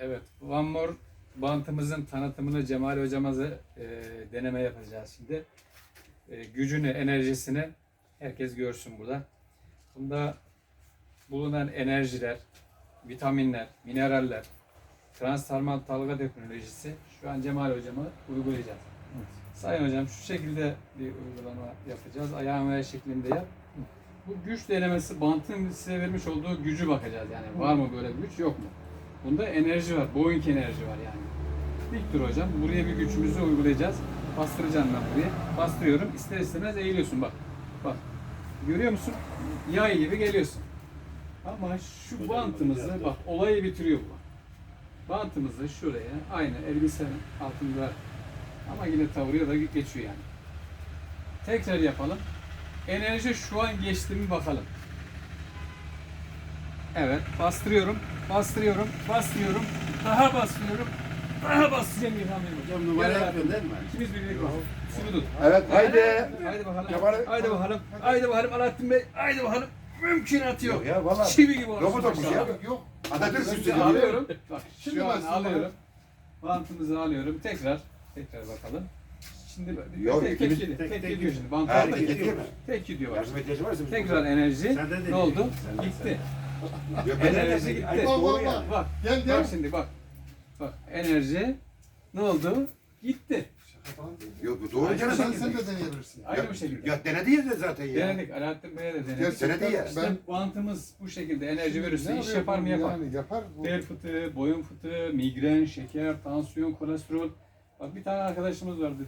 Evet, One More bantımızın tanıtımını Cemal hocamızı e, deneme yapacağız şimdi. E, gücünü, enerjisini herkes görsün burada. Bunda bulunan enerjiler, vitaminler, mineraller, transdermal dalga teknolojisi şu an Cemal hocama uygulayacağız. Sayın hocam şu şekilde bir uygulama yapacağız. Ayağın ve şeklinde yap. Bu güç denemesi bantın size vermiş olduğu gücü bakacağız yani. Var mı böyle bir güç yok mu? Bunda enerji var. Boeing enerji var yani. Dik dur hocam. Buraya bir gücümüzü uygulayacağız. Bastıracağım ben buraya. Bastırıyorum. İster istemez eğiliyorsun bak. Bak. Görüyor musun? Yay gibi geliyorsun. Ama şu bantımızı bak olayı bitiriyor bu. Bantımızı şuraya aynı elbisenin altında ama yine tavuruyor da geçiyor yani. Tekrar yapalım. Enerji şu an geçti mi bakalım. Evet, bastırıyorum, bastırıyorum, bastırıyorum, daha bastırıyorum, daha bastıracağım İlham Bey. Hocam numara yapıyorsun değil mi? İkimiz birlikte bak. Şunu tut. Evet haydi. Haydi bakalım. Cemal- Haydi bakalım. Haydi bakalım Alaaddin Bey. Haydi bakalım. Mümkünatı yok. Yok ya valla. Çivi gibi orası. Robot olmuş ya. Yok. Atatürk üstü alıyorum. Bak Şimdi bastım alıyorum. Bantımızı alıyorum. Tekrar. Tekrar bakalım. Şimdi Yok, tek tek tek- Tek gidiyor şimdi. Bant Ha, aldık, tek gidiyor. Tek gidiyor bak. Tekrar enerji. Ne oldu? Gitti. Yok, Enerji gitti. Bak, doğru bak, yani. Bak. Gel Bak gel. şimdi bak. Bak enerji ne oldu? Gitti. Yok bu doğru Ay, canım. Sen sen de deneyebilirsin. Aynı bu şekilde. Ya denedi ya zaten ya. Denedik. Alaaddin Bey'e de denedik. Gerçekten denedi ya. İşte Ben bantımız bu şekilde enerji verirse iş yapar mı yapar. Yani yapar. Bu. Bel fıtığı, boyun fıtığı, migren, şeker, tansiyon, kolesterol. Bak bir tane arkadaşımız vardı.